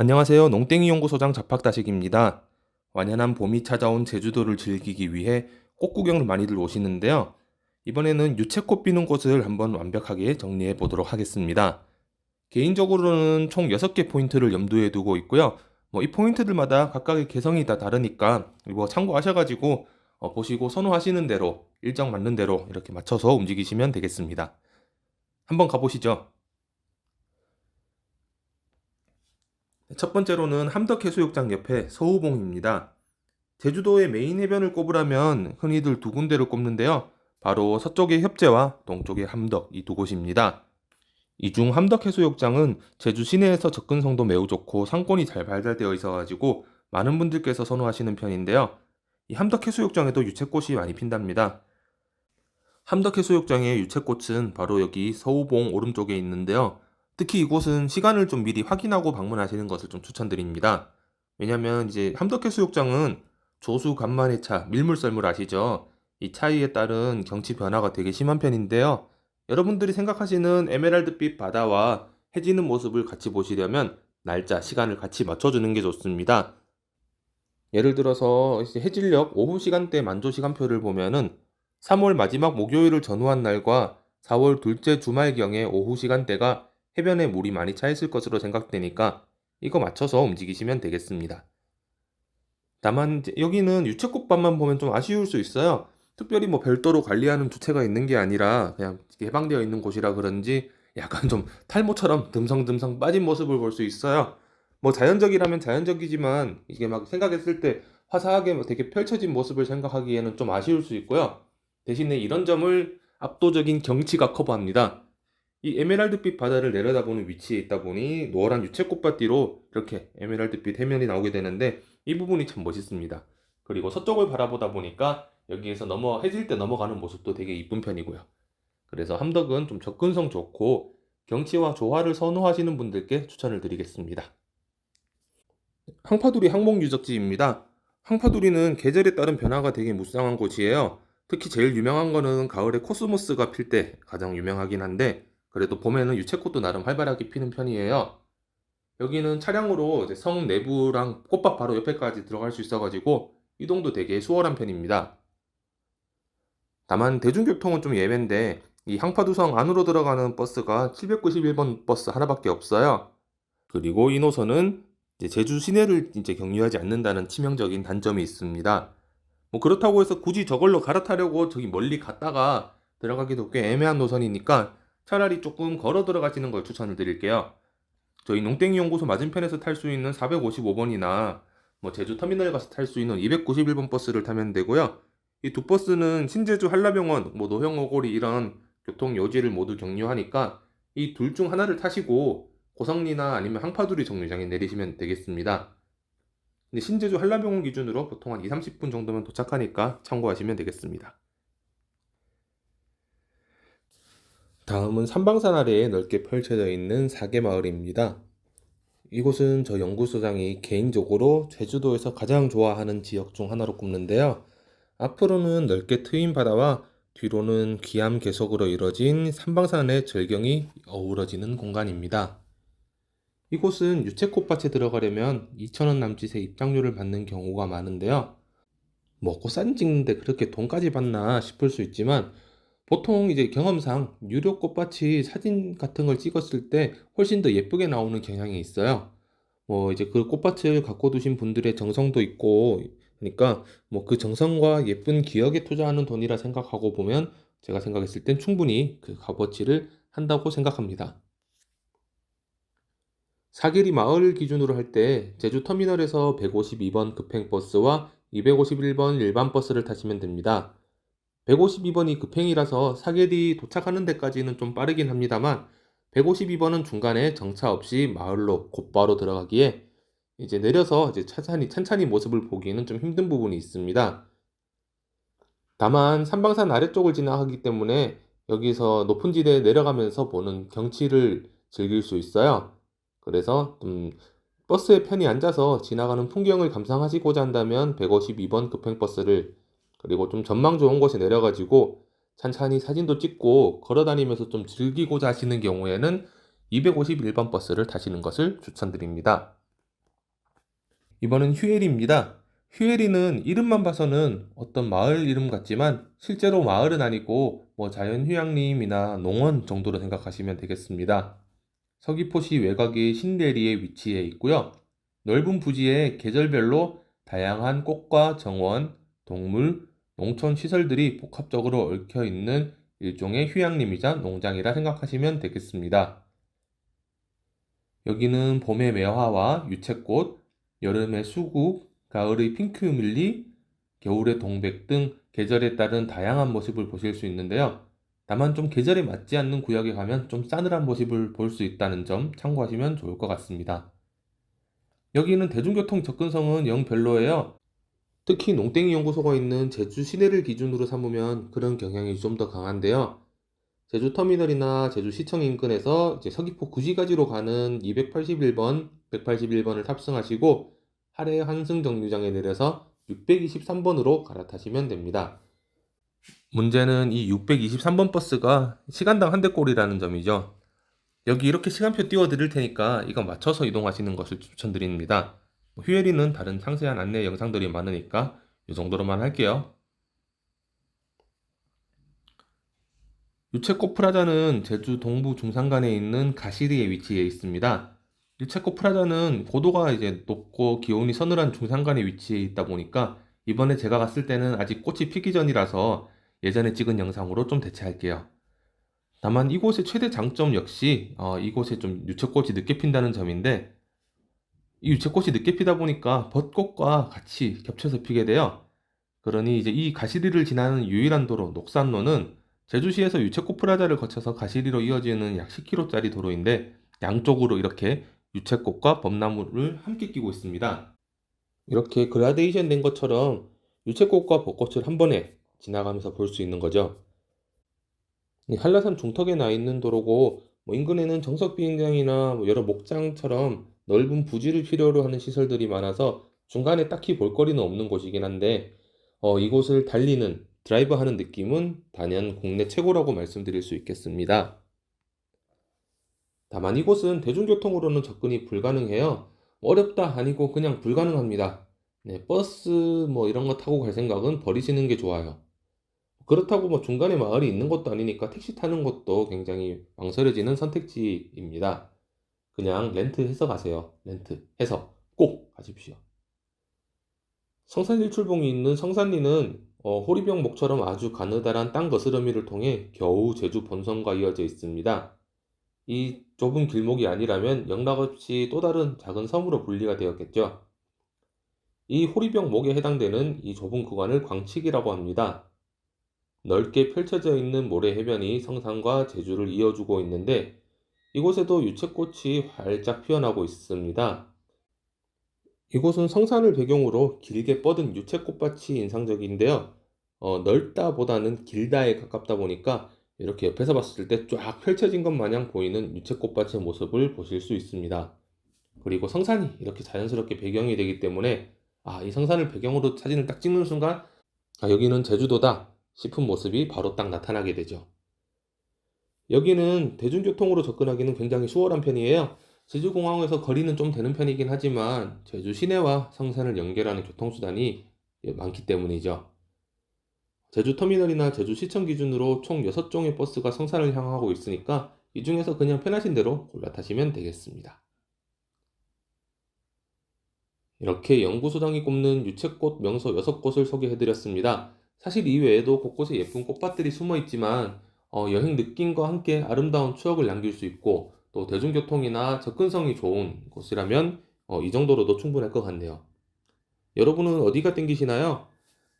안녕하세요. 농땡이 연구소장 잡학다식입니다. 완연한 봄이 찾아온 제주도를 즐기기 위해 꽃 구경을 많이들 오시는데요. 이번에는 유채꽃 피는 곳을 한번 완벽하게 정리해 보도록 하겠습니다. 개인적으로는 총 6개 포인트를 염두에 두고 있고요. 뭐 이 포인트들마다 각각의 개성이 다 다르니까 이거 참고하셔가지고 어, 보시고 선호하시는 대로 일정 맞는 대로 이렇게 맞춰서 움직이시면 되겠습니다. 한번 가보시죠. 첫 번째로는 함덕해수욕장 옆에 서우봉입니다. 제주도의 메인 해변을 꼽으라면 흔히들 두 군데를 꼽는데요. 바로 서쪽의 협재와 동쪽의 함덕 이 두 곳입니다. 이 중 함덕해수욕장은 제주 시내에서 접근성도 매우 좋고 상권이 잘 발달되어 있어가지고 많은 분들께서 선호하시는 편인데요. 이 함덕해수욕장에도 유채꽃이 많이 핀답니다. 함덕해수욕장의 유채꽃은 바로 여기 서우봉 오른쪽에 있는데요. 특히 이곳은 시간을 좀 미리 확인하고 방문하시는 것을 좀 추천드립니다. 왜냐면 이제 함덕해수욕장은 조수 간만의 차, 밀물썰물 아시죠? 이 차이에 따른 경치 변화가 되게 심한 편인데요. 여러분들이 생각하시는 에메랄드빛 바다와 해지는 모습을 같이 보시려면 날짜, 시간을 같이 맞춰주는 게 좋습니다. 예를 들어서 해질녘 오후 시간대 만조 시간표를 보면은 3월 마지막 목요일을 전후한 날과 4월 둘째 주말경의 오후 시간대가 해변에 물이 많이 차 있을 것으로 생각되니까 이거 맞춰서 움직이시면 되겠습니다. 다만 여기는 유채꽃밭만 보면 좀 아쉬울 수 있어요. 특별히 뭐 별도로 관리하는 주체가 있는 게 아니라 그냥 개방되어 있는 곳이라 그런지 약간 좀 탈모처럼 듬성듬성 빠진 모습을 볼 수 있어요. 뭐 자연적이라면 자연적이지만 이게 막 생각했을 때 화사하게 뭐 되게 펼쳐진 모습을 생각하기에는 좀 아쉬울 수 있고요. 대신에 이런 점을 압도적인 경치가 커버합니다. 이 에메랄드빛 바다를 내려다보는 위치에 있다 보니 노란 유채꽃밭뒤로 이렇게 에메랄드빛 해면이 나오게 되는데 이 부분이 참 멋있습니다. 그리고 서쪽을 바라보다 보니까 여기에서 넘어 해질 때 넘어가는 모습도 되게 이쁜 편이고요. 그래서 함덕은 좀 접근성 좋고 경치와 조화를 선호하시는 분들께 추천을 드리겠습니다. 항파두리 항목 유적지입니다. 항파두리는 계절에 따른 변화가 되게 무쌍한 곳이에요. 특히 제일 유명한 거는 가을에 코스모스가 필 때 가장 유명하긴 한데 그래도 봄에는 유채꽃도 나름 활발하게 피는 편이에요. 여기는 차량으로 성 내부랑 꽃밭 바로 옆에까지 들어갈 수 있어가지고 이동도 되게 수월한 편입니다. 다만 대중교통은 좀 예외인데 이 항파두성 안으로 들어가는 버스가 791번 버스 하나밖에 없어요. 그리고 이 노선은 제주 시내를 이제 경유하지 않는다는 치명적인 단점이 있습니다. 뭐 그렇다고 해서 굳이 저걸로 갈아타려고 저기 멀리 갔다가 들어가기도 꽤 애매한 노선이니까 차라리 조금 걸어 들어가시는 걸 추천을 드릴게요. 저희 농땡이 연구소 맞은편에서 탈 수 있는 455번이나 뭐 제주 터미널 가서 탈 수 있는 291번 버스를 타면 되고요. 이 두 버스는 신제주 한라병원, 뭐 노형 오고리 이런 교통 요지를 모두 경유하니까 이 둘 중 하나를 타시고 고성리나 아니면 항파두리 정류장에 내리시면 되겠습니다. 근데 신제주 한라병원 기준으로 보통 한 2, 30분 정도면 도착하니까 참고하시면 되겠습니다. 다음은 삼방산 아래에 넓게 펼쳐져 있는 사계 마을입니다. 이곳은 저 연구소장이 개인적으로 제주도에서 가장 좋아하는 지역 중 하나로 꼽는데요. 앞으로는 넓게 트인 바다와 뒤로는 기암 계속으로 이뤄진 삼방산의 절경이 어우러지는 공간입니다. 이곳은 유채꽃밭에 들어가려면 2,000원 남짓의 입장료를 받는 경우가 많은데요. 먹고 사진 찍는데 그렇게 돈까지 받나 싶을 수 있지만 보통 이제 경험상 유료 꽃밭이 사진 같은 걸 찍었을 때 훨씬 더 예쁘게 나오는 경향이 있어요. 뭐 이제 그 꽃밭을 갖고 두신 분들의 정성도 있고 그러니까 뭐 그 정성과 예쁜 기억에 투자하는 돈이라 생각하고 보면 제가 생각했을 땐 충분히 그 값어치를 한다고 생각합니다. 사계리 마을 기준으로 할 때 제주 터미널에서 152번 급행버스와 251번 일반 버스를 타시면 됩니다. 152번이 급행이라서 사계리 도착하는 데까지는 좀 빠르긴 합니다만 152번은 중간에 정차 없이 마을로 곧바로 들어가기에 이제 내려서 이제 찬찬히 찬찬히 모습을 보기에는 좀 힘든 부분이 있습니다. 다만 삼방산 아래쪽을 지나가기 때문에 여기서 높은 지대에 내려가면서 보는 경치를 즐길 수 있어요. 그래서 좀 버스에 편히 앉아서 지나가는 풍경을 감상하시고자 한다면 152번 급행버스를 그리고 좀 전망 좋은 곳에 내려가지고 찬찬히 사진도 찍고 걸어 다니면서 좀 즐기고자 하시는 경우에는 251번 버스를 타시는 것을 추천드립니다. 이번은 휴에리입니다. 휴에리는 이름만 봐서는 어떤 마을 이름 같지만 실제로 마을은 아니고 뭐 자연휴양림이나 농원 정도로 생각하시면 되겠습니다. 서귀포시 외곽의 신대리에 위치해 있고요. 넓은 부지에 계절별로 다양한 꽃과 정원, 동물, 농촌 시설들이 복합적으로 얽혀 있는 일종의 휴양림이자 농장이라 생각하시면 되겠습니다. 여기는 봄의 매화와 유채꽃, 여름의 수국, 가을의 핑크유밀리, 겨울의 동백 등 계절에 따른 다양한 모습을 보실 수 있는데요. 다만 좀 계절에 맞지 않는 구역에 가면 좀 싸늘한 모습을 볼 수 있다는 점 참고하시면 좋을 것 같습니다. 여기는 대중교통 접근성은 영 별로예요. 특히 농땡이 연구소가 있는 제주 시내를 기준으로 삼으면 그런 경향이 좀 더 강한데요. 제주 터미널이나 제주 시청 인근에서 서귀포 구시가지로 가는 281번, 181번을 탑승하시고 하래 환승 정류장에 내려서 623번으로 갈아타시면 됩니다. 문제는 이 623번 버스가 시간당 한 대꼴이라는 점이죠. 여기 이렇게 시간표 띄워 드릴 테니까 이거 맞춰서 이동하시는 것을 추천드립니다. 뭐 휴일이는 다른 상세한 안내 영상들이 많으니까 이 정도로만 할게요. 유채꽃 프라자는 제주 동부 중산간에 있는 가시리에 위치해 있습니다. 유채꽃 프라자는 고도가 이제 높고 기온이 서늘한 중산간에 위치해 있다 보니까 이번에 제가 갔을 때는 아직 꽃이 피기 전이라서 예전에 찍은 영상으로 좀 대체할게요. 다만 이곳의 최대 장점 역시 어, 이곳에 좀 유채꽃이 늦게 핀다는 점인데 이 유채꽃이 늦게 피다 보니까 벚꽃과 같이 겹쳐서 피게 돼요. 그러니 이제 이 가시리를 지나는 유일한 도로 녹산로는 제주시에서 유채꽃 프라자를 거쳐서 가시리로 이어지는 약 10km짜리 도로인데 양쪽으로 이렇게 유채꽃과 벚나무를 함께 끼고 있습니다. 이렇게 그라데이션 된 것처럼 유채꽃과 벚꽃을 한 번에 지나가면서 볼 수 있는 거죠. 이 한라산 중턱에 나 있는 도로고 뭐 인근에는 정석 비행장이나 뭐 여러 목장처럼 넓은 부지를 필요로 하는 시설들이 많아서 중간에 딱히 볼거리는 없는 곳이긴 한데 어, 이곳을 달리는 드라이브 하는 느낌은 단연 국내 최고라고 말씀드릴 수 있겠습니다. 다만 이곳은 대중교통으로는 접근이 불가능해요. 어렵다 아니고 그냥 불가능합니다. 네, 버스 뭐 이런 거 타고 갈 생각은 버리시는 게 좋아요. 그렇다고 뭐 중간에 마을이 있는 것도 아니니까 택시 타는 것도 굉장히 망설여지는 선택지입니다. 그냥 렌트해서 가세요. 렌트해서 꼭 가십시오. 성산 일출봉이 있는 성산리는 어, 호리병 목처럼 아주 가느다란 땅 거스러미를 통해 겨우 제주 본선과 이어져 있습니다. 이 좁은 길목이 아니라면 영락없이 또 다른 작은 섬으로 분리가 되었겠죠. 이 호리병 목에 해당되는 이 좁은 구간을 광칙이라고 합니다. 넓게 펼쳐져 있는 모래 해변이 성산과 제주를 이어주고 있는데 이곳에도 유채꽃이 활짝 피어나고 있습니다. 이곳은 성산을 배경으로 길게 뻗은 유채꽃밭이 인상적인데요. 어, 넓다보다는 길다에 가깝다 보니까 이렇게 옆에서 봤을 때 쫙 펼쳐진 것 마냥 보이는 유채꽃밭의 모습을 보실 수 있습니다. 그리고 성산이 이렇게 자연스럽게 배경이 되기 때문에 아, 이 성산을 배경으로 사진을 딱 찍는 순간 아, 여기는 제주도다 싶은 모습이 바로 딱 나타나게 되죠. 여기는 대중교통으로 접근하기는 굉장히 수월한 편이에요. 제주공항에서 거리는 좀 되는 편이긴 하지만 제주 시내와 성산을 연결하는 교통수단이 많기 때문이죠. 제주 터미널이나 제주 시청 기준으로 총 6종의 버스가 성산을 향하고 있으니까 이 중에서 그냥 편하신 대로 골라 타시면 되겠습니다. 이렇게 연구소장이 꼽는 유채꽃 명소 6곳을 소개해드렸습니다. 사실 이 외에도 곳곳에 예쁜 꽃밭들이 숨어 있지만 어, 여행 느낌과 함께 아름다운 추억을 남길 수 있고 또 대중교통이나 접근성이 좋은 곳이라면 어, 이 정도로도 충분할 것 같네요. 여러분은 어디가 땡기시나요?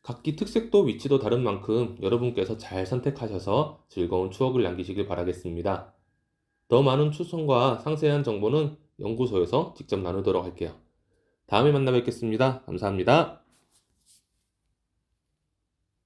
각기 특색도 위치도 다른 만큼 여러분께서 잘 선택하셔서 즐거운 추억을 남기시길 바라겠습니다. 더 많은 추천과 상세한 정보는 연구소에서 직접 나누도록 할게요. 다음에 만나 뵙겠습니다. 감사합니다.